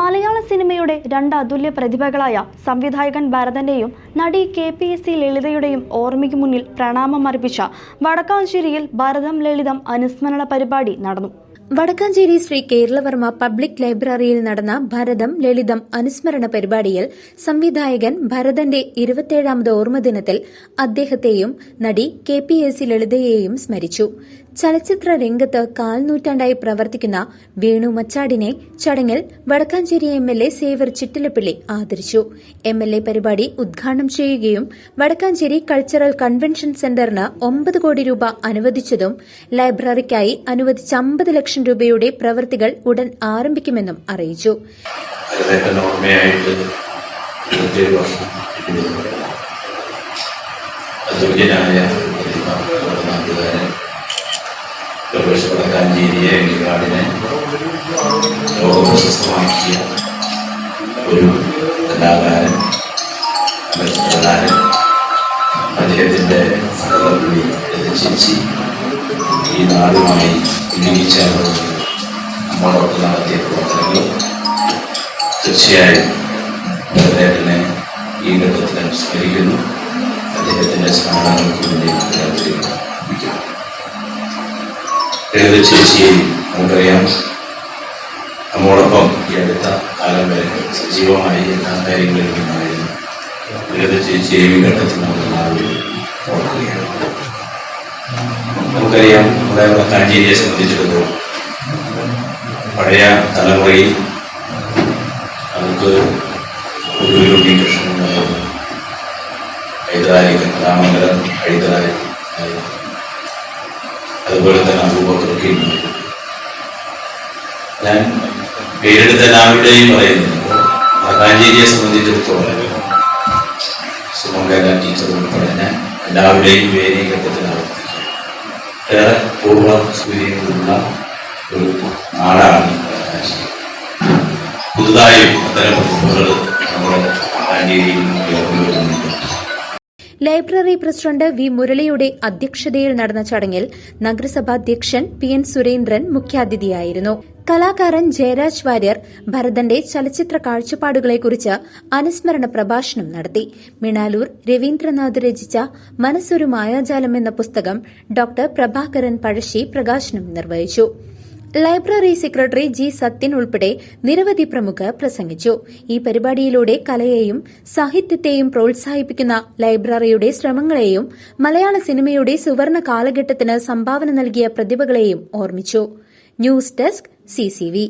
മലയാള സിനിമയുടെ രണ്ട് അതുല്യ പ്രതിഭകളായ സംവിധായകൻ ഭരതന്റെയും നടി കെ പി എസ് സി ലളിതയുടെയും ഓർമ്മയ്ക്ക് മുന്നിൽ പ്രണാമം അർപ്പിച്ച വടക്കാഞ്ചേരിയിൽ ഭരതം ലളിതം അനുസ്മരണ പരിപാടി നടന്നു. വടക്കാഞ്ചേരി ശ്രീ കേരളവർമ്മ പബ്ലിക് ലൈബ്രറിയിൽ നടന്ന ഭരതം ലളിതം അനുസ്മരണ പരിപാടിയിൽ സംവിധായകൻ ഭരതന്റെ ഇരുപത്തിയേഴാമത് ഓർമ്മദിനത്തിൽ അദ്ദേഹത്തെയും നടി കെ പി എസ് സി ലളിതയെയും സ്മരിച്ചു. ചലച്ചിത്ര രംഗത്ത് കാൽനൂറ്റാണ്ടായി പ്രവർത്തിക്കുന്ന വേണു മച്ചാടിനെ ചടങ്ങിൽ Vadakkanchery M L A Xavier Chittilappilly ആദരിച്ചു. എം എൽ എ പരിപാടി ഉദ്ഘാടനം ചെയ്യുകയും വടക്കാഞ്ചേരി കൾച്ചറൽ കൺവെൻഷൻ സെന്ററിന് ഒമ്പത് കോടി രൂപ അനുവദിച്ചതും ലൈബ്രറിക്കായി അനുവദിച്ച അമ്പത് ലക്ഷം രൂപയുടെ പ്രവൃത്തികൾ ഉടൻ ആരംഭിക്കുമെന്നും അറിയിച്ചു. അതുല്യനായ പ്രവേശ വടക്കാഞ്ചേരിയെ എങ്കിലാടിനെ ലോകപ്രശസ്തമാക്കിയ ഒരു കലാകാരൻ കലാകാരൻ അദ്ദേഹത്തിന്റെ സഹകരണി രചിച്ച് ഈ നാടുമായി ഇണങ്ങിച്ചേർന്ന് നമ്മളോട് നടത്തിയ പ്രവർത്തനങ്ങൾ തീർച്ചയായും അദ്ദേഹത്തിനെ ഈ ഘട്ടത്തിൽ അനുസ്മരിക്കുന്നു അദ്ദേഹത്തിന്റെ സ്മരണകൾക്ക് വേണ്ടി അദ്ദേഹത്തിന് അർപ്പിക്കുന്നു. ലളിത ചേച്ചിയെ നമുക്കറിയാം. നമ്മോടൊപ്പം ഈ അടുത്ത കാലം വരെ സജീവമായി എല്ലാ കാര്യങ്ങളിലും ഉണ്ടായിരുന്നു. ലളിത ചേച്ചിയെ ഈ ഘട്ടത്തിൽ നമ്മൾ ഓർക്കുകയാണ്. നമുക്കറിയാം നമ്മുടെ വടക്കാഞ്ചേരിയെ സംബന്ധിച്ചിടത്തോളം പഴയ തലമുറയിൽ നമുക്ക് ഒരു ഉണ്ണികൃഷ്ണൻ ഉണ്ടായിരുന്നു ഹൈദരാലി രാമംഗലം ഹൈദരാലി. അതുപോലെ തന്നെ അബൂബക്കറൊക്കെ ഞാൻ പേരെടുത്ത എല്ലാവരുടെയും പറയുന്നു. വടക്കാഞ്ചേരിയെ സംബന്ധിച്ചിടത്തോളം സുമംഗല ടീച്ചർ ഉൾപ്പെടെ ഞാൻ എല്ലാവരുടെയും പേര് ഈ ഏറെ പൂർവ സൂര്യങ്ങളുള്ള ഒരു നാടാണ് പുതുതായും അത്തരം നമ്മുടെ ഉയർന്നു വരുന്നുണ്ട് ലൈബ്രറി പ്രസിഡന്റ് വി മുരളിയുടെ അധ്യക്ഷതയിൽ നടന്ന ചടങ്ങിൽ നഗരസഭാധ്യക്ഷൻ പി എൻ സുരേന്ദ്രൻ മുഖ്യാതിഥിയായിരുന്നു. കലാകാരൻ ജയരാജ് വാര്യർ ഭരതന്റെ ചലച്ചിത്ര കാഴ്ചപ്പാടുകളെക്കുറിച്ച് അനുസ്മരണ പ്രഭാഷണം നടത്തി. മിണാലൂർ രവീന്ദ്രനാഥ് രചിച്ച മനസ്സൊരു മായാജാലം എന്ന പുസ്തകം ഡോക്ടർ പ്രഭാകരൻ പഴശ്ശി പ്രകാശനം നിർവഹിച്ചു. ലൈബ്രറി സെക്രട്ടറി ജി സത്യൻ ഉൾപ്പെടെ നിരവധി പ്രമുഖർ പ്രസംഗിച്ചു. ഈ പരിപാടിയിലൂടെ കലയെയും സാഹിത്യത്തെയും പ്രോത്സാഹിപ്പിക്കുന്ന ലൈബ്രറിയുടെ ശ്രമങ്ങളെയും മലയാള സിനിമയുടെ സുവർണ കാലഘട്ടത്തിന് സംഭാവന നൽകിയ പ്രതിഭകളെയും ഓർമ്മിച്ചു. News desk CCV